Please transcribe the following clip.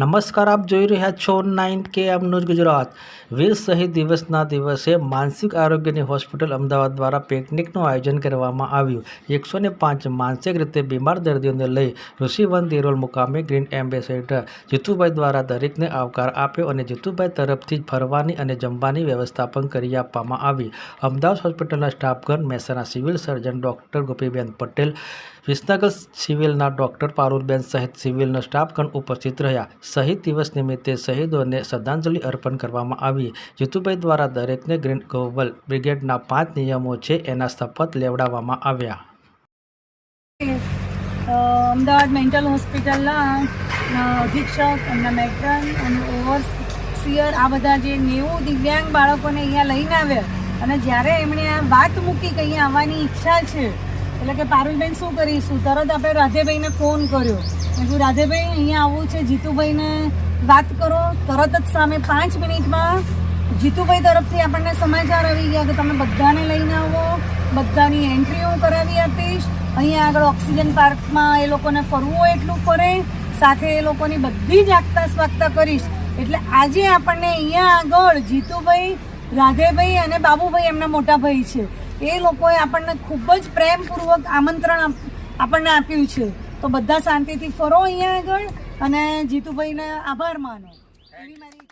નમસ્કાર, આપ જોઈ રહ્યા છો નાઇન કે એમ ગુજરાત. વીર શહીદ દિવસના દિવસે માનસિક આરોગ્યની હોસ્પિટલ અમદાવાદ દ્વારા પિકનિકનું આયોજન કરવામાં આવ્યું. એકસો પાંચ માનસિક રીતે બીમાર દર્દીઓને લઈ ઋષિવન દેરોલ મુકામે ગ્રીન એમ્બેસેડર જીતુભાઈ દ્વારા દરેકને આવકાર આપ્યો અને જીતુભાઈ તરફથી ફરવાની અને જમવાની વ્યવસ્થા પણ કરી આપવામાં આવી. અમદાવાદ હોસ્પિટલના સ્ટાફગણ Mehsana civil surgeon doctor Gopiben Patel, Visnagar સિવિલના doctor Parulben સહિત સિવિલનો સ્ટાફગણ ઉપસ્થિત રહ્યા. શહીદ દિવસ નિમિત્તે શહીદોને શ્રદ્ધાંજલિ અર્પણ કરવામાં આવી. જીતુભાઈ દ્વારા દરેકને ગ્રીન ગ્લોબલ બ્રિગેડના પાંચ નિયમો છે એના શપથ લેવડાવવામાં આવ્યા. અમદાવાદ મેન્ટલ હોસ્પિટલના અધિક્ષક, એમના મેટ્રન અને ઓવરસિયર, આ બધા જે નેવું દિવ્યાંગ બાળકોને અહીંયા લઈને આવ્યા. અને જ્યારે એમણે આ વાત મૂકી કે અહીંયા આવવાની ઈચ્છા છે એટલે કે પારુલબેન શું કરીશું? તરત આપણે રાધેભાઈને ફોન કર્યો. મેં કહ્યું રાધેભાઈ અહીંયા આવવું છે, જીતુભાઈને વાત કરો. તરત જ સામે પાંચ મિનિટમાં જીતુભાઈ તરફથી આપણને સમાચાર આવી ગયા કે તમે બધાને લઈને આવો, બધાની એન્ટ્રી હું કરાવી આપીશ. અહીંયા આગળ ઓક્સિજન પાર્કમાં એ લોકોને ફરવું હોય એટલું ફરે, સાથે એ લોકોની બધી જ આગતા સ્વાગતા કરીશ. એટલે આજે આપણને અહીંયા આગળ જીતુભાઈ, રાધેભાઈ અને બાબુભાઈ એમના મોટા ભાઈ છે. એ લોકોએ આપણને ખૂબ જ પ્રેમપૂર્વક આમંત્રણ આપ- આપણને આપ્યું છે. તો બધા શાંતિથી ફરો અહીંયા આગળ અને જીતુભાઈને આભાર માનો. એવી મારી